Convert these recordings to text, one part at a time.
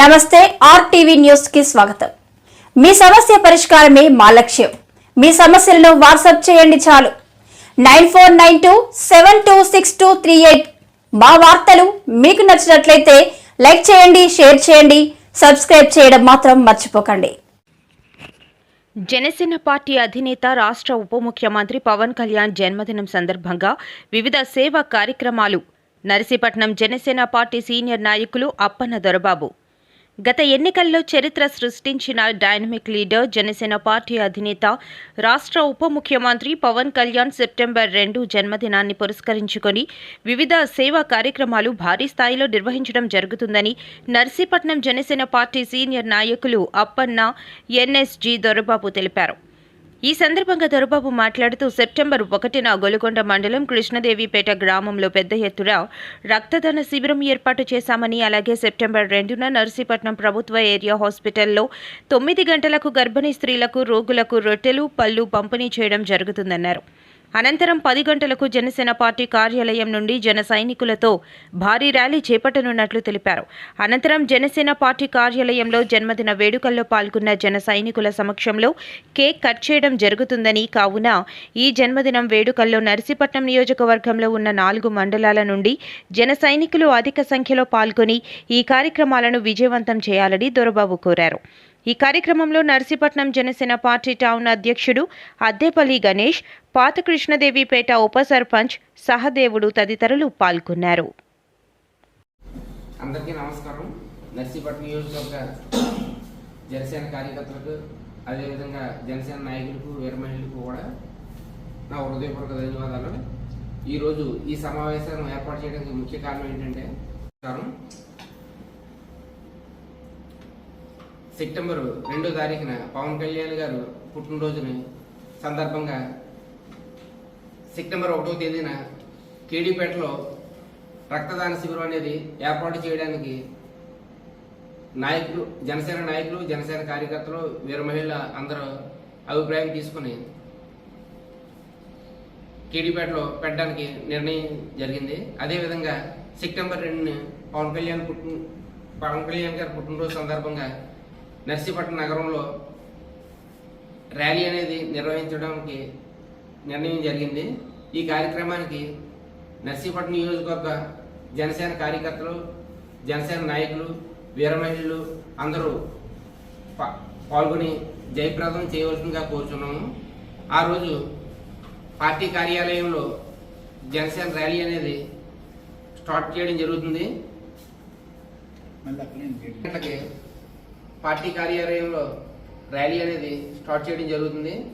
నమస్తే ఆర్టీవీ న్యూస్కి స్వాగతం. మీ సమస్య పరిష్కారమే మా లక్ష్యం. మీ సమస్యలను వాట్సాప్ చేయండి చాలు. Nine four nine two seven two six two three eight మా వార్తలు మీకు నచ్చినట్లయితే లైక్ చేయండి షేర్ చేయండి సబ్స్క్రైబ్ చేయడం మాత్రం మర్చిపోకండి. జనసేన పార్టీ అధినేత రాష్ట్ర ఉప ముఖ్యమంత్రి పవన్ కళ్యాణ్ జన్మదినం సందర్భంగా వివిధ సేవా కార్యక్రమాలు. నరసీపట్నం జనసేన పార్టీ సీనియర్ నాయకులు అప్పన్న దొరబాబు. గత ఎన్నికల్లో చరిత్ర సృష్టించిన డైనమిక్ లీడర్ జనసేన పార్టీ అధినేత రాష్ట్ర ఉప ముఖ్యమంత్రి పవన్ కళ్యాణ్ సెప్టెంబర్ రెండు జన్మదినాన్ని పురస్కరించుకొని వివిధ సేవా కార్యక్రమాలు భారీ స్థాయిలో నిర్వహించడం జరుగుతుందని నర్సీపట్నం జనసేన పార్టీ సీనియర్ నాయకులు అప్పన్న ఎన్ఎస్జి దొరబాబు తెలిపారు. ఈ సందర్భంగా దొరబాబు మాట్లాడుతూ సెప్టెంబర్ ఒకటిన గొలుకొండ మండలం కృష్ణదేవిపేట గ్రామంలో పెద్ద ఎత్తున రక్తదాన శిబిరం ఏర్పాటు చేశామని అలాగే సెప్టెంబర్ రెండున నర్సీపట్నం ప్రభుత్వ ఏరియా హాస్పిటల్లో తొమ్మిది గంటలకు గర్భిణీ స్త్రీలకు రోగులకు రొట్టెలు పళ్ళు పంపిణీ చేయడం జరుగుతుందన్నారు. అనంతరం పది గంటలకు జనసేన పార్టీ కార్యాలయం నుండి జన సైనికులతో భారీ ర్యాలీ చేపట్టనున్నట్లు తెలిపారు. అనంతరం జనసేన పార్టీ కార్యాలయంలో జన్మదిన వేడుకల్లో పాల్గొన్న జన సైనికుల సమక్షంలో కేక్ కట్ చేయడం జరుగుతుందని కావున ఈ జన్మదినం వేడుకల్లో నర్సీపట్నం నియోజకవర్గంలో ఉన్న నాలుగు మండలాల నుండి జన సైనికులు అధిక సంఖ్యలో పాల్గొని ఈ కార్యక్రమాలను విజయవంతం చేయాలని దొరబాబు కోరారు. ఈ కార్యక్రమంలో నర్సీపట్నం జనసేన పార్టీ టౌన్ అధ్యక్షుడు అద్దేపల్లి గణేష్ పాత కృష్ణదేవిపేట ఉప సర్పంచ్ సహదేవుడు తదితరులు పాల్గొన్నారు. అందరికీ నమస్కారం. నర్సీపట్నం నియోజకవర్గ జనసేన కార్యకర్తలకు అదేవిధంగా జనసేన నాయకులకు వీర మహిళలకు కూడా నా హృదయపూర్వక ధన్యవాదాలు. ఈరోజు ఈ సమావేశాన్ని ఏర్పాటు చేయడానికి ముఖ్య కారణం ఏంటంటే కారణం సెప్టెంబర్ రెండో తారీఖున పవన్ కళ్యాణ్ గారు పుట్టినరోజుని సందర్భంగా సెప్టెంబర్ ఒకటో తేదీన కేడీపేటలో రక్తదాన శిబిరం అనేది ఏర్పాటు చేయడానికి నాయకులు జనసేన నాయకులు జనసేన కార్యకర్తలు వీర మహిళ అందరూ అభిప్రాయం తీసుకుని కేడీపేటలో పెట్టడానికి నిర్ణయం జరిగింది. అదేవిధంగా సెప్టెంబర్ రెండుని పవన్ కళ్యాణ్ పుట్టిన పవన్ కళ్యాణ్ గారి పుట్టినరోజు సందర్భంగా నర్సీపట్నం నగరంలో ర్యాలీ అనేది నిర్వహించడానికి నిర్ణయం జరిగింది. ఈ కార్యక్రమానికి నర్సీపట్నం నియోజకవర్గ జనసేన కార్యకర్తలు జనసేన నాయకులు వీర మహిళలు అందరూ పాల్గొని జయప్రదం చేయవలసిందిగా కోరుచున్నాము. ఆ రోజు పార్టీ కార్యాలయంలో జనసేన ర్యాలీ అనేది స్టార్ట్ చేయడం జరుగుతుంది. పార్టీ కార్యాలయంలో ర్యాలీ అనేది స్టార్ట్ చేయడం జరుగుతుంది.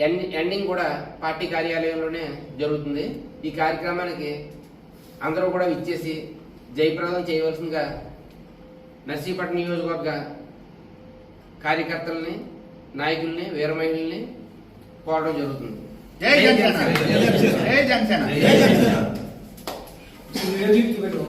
ఎండ్- ఎండింగ్ కూడా పార్టీ కార్యాలయంలోనే జరుగుతుంది. ఈ కార్యక్రమానికి అందరూ కూడా ఇచ్చేసి జయప్రదం చేయవలసిందిగా నర్సీపట్నం నియోజకవర్గ కార్యకర్తల్ని నాయకుల్ని వీర మహిళల్ని కోరడం జరుగుతుంది. జై జనసేన. జై జనసేన. జై జనసేన.